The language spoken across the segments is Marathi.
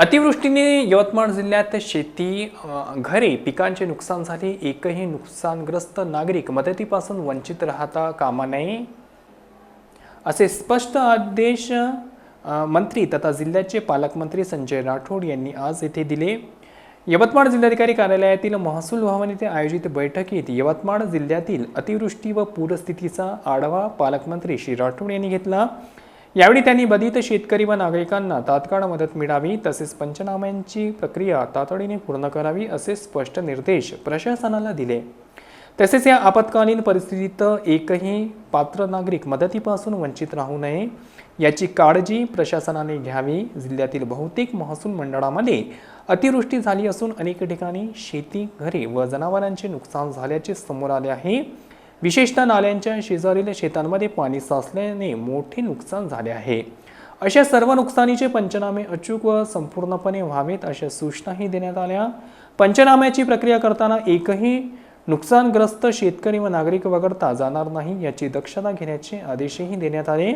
अतिवृष्टीने यवतमाळ जिल्ह्यात शेती घरे पिकांचे नुकसान झाले एकही नुकसानग्रस्त नागरिक मदतीपासून वंचित राहता कामा नये असे स्पष्ट आदेश मंत्री तथा जिल्ह्याचे पालकमंत्री संजय राठोड यांनी आज येथे दिले. यवतमाळ जिल्हाधिकारी कार्यालयातील महसूल भवन येथे आयोजित बैठकीत यवतमाळ जिल्ह्यातील अतिवृष्टी व पूरस्थितीचा आढावा पालकमंत्री श्री राठोड यांनी घेतला. यावेळी त्यांनी बाधित शेतकरी व नागरिकांना तात्काळ मदत मिळावी तसेच पंचनाम्यांची प्रक्रिया तातडीने पूर्ण करावी असे स्पष्ट निर्देश प्रशासनाला दिले. तसेच या आपत्कालीन परिस्थितीत एकही पात्र नागरिक मदतीपासून वंचित राहू नये याची काळजी प्रशासनाने घ्यावी. जिल्ह्यातील बहुतेक महसूल मंडळामध्ये अतिवृष्टी झाली असून अनेक ठिकाणी शेती घरे व जनावरांचे नुकसान झाल्याचे समोर आले आहे. विशेषतः नाल्यांच्या शेजारील शेतांमध्ये पाणी साचल्याने मोठे नुकसान झाले आहे. अशा सर्व नुकसानीचे पंचनामे अचूक व संपूर्णपणे व्हावेत अशा सूचनाही देण्यात आल्या. पंचनाम्याची प्रक्रिया करताना एकही नुकसानग्रस्त शेतकरी व नागरिक वगळता जाणार नाही याची दक्षता घेण्याचे आदेशही देण्यात आले.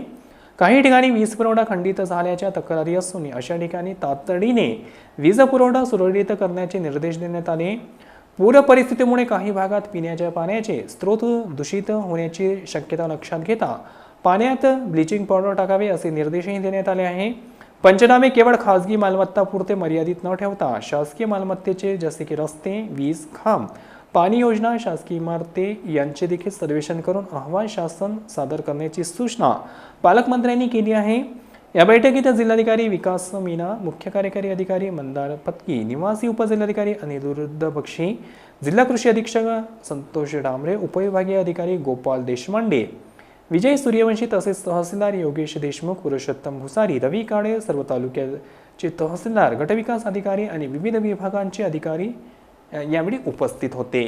काही ठिकाणी वीज पुरवठा खंडित झाल्याच्या तक्रारी असून अशा ठिकाणी तातडीने वीज पुरवठा सुरळीत करण्याचे निर्देश देण्यात आले. पूर परिस्थितीमुळे काही भागात पिण्याच्या पाण्याचे स्रोत दूषित होण्याची शक्यता लक्षात घेता पाण्यात ब्लिचिंग पावडर टाकावे असे निर्देशही देण्यात आले आहे. पंचनामे केवळ खासगी मालमत्तापुरते मर्यादित न ठेवता शासकीय मालमत्तेचे जसे की रस्ते वीज खांब पाणी योजना शासकीय इमारते यांचे देखील सर्वेक्षण करून अहवाल शासन सादर करण्याची सूचना पालकमंत्र्यांनी केली आहे. या बैठकीत जिल्हाधिकारी विकास मीना मुख्य कार्यकारी अधिकारी मंदार पत्की निवासी उपजिल्हाधिकारी अनिरुद्ध बक्षी जिल्हा कृषी अधीक्षक संतोष डांबरे उपविभागीय अधिकारी गोपाल देशमांडे विजय सूर्यवंशी तसेच तहसीलदार योगेश देशमुख पुरुषोत्तम भुसारी रवी काळे सर्व तालुक्याचे तहसीलदार गटविकास अधिकारी आणि विविध विभागांचे अधिकारी यावेळी उपस्थित होते.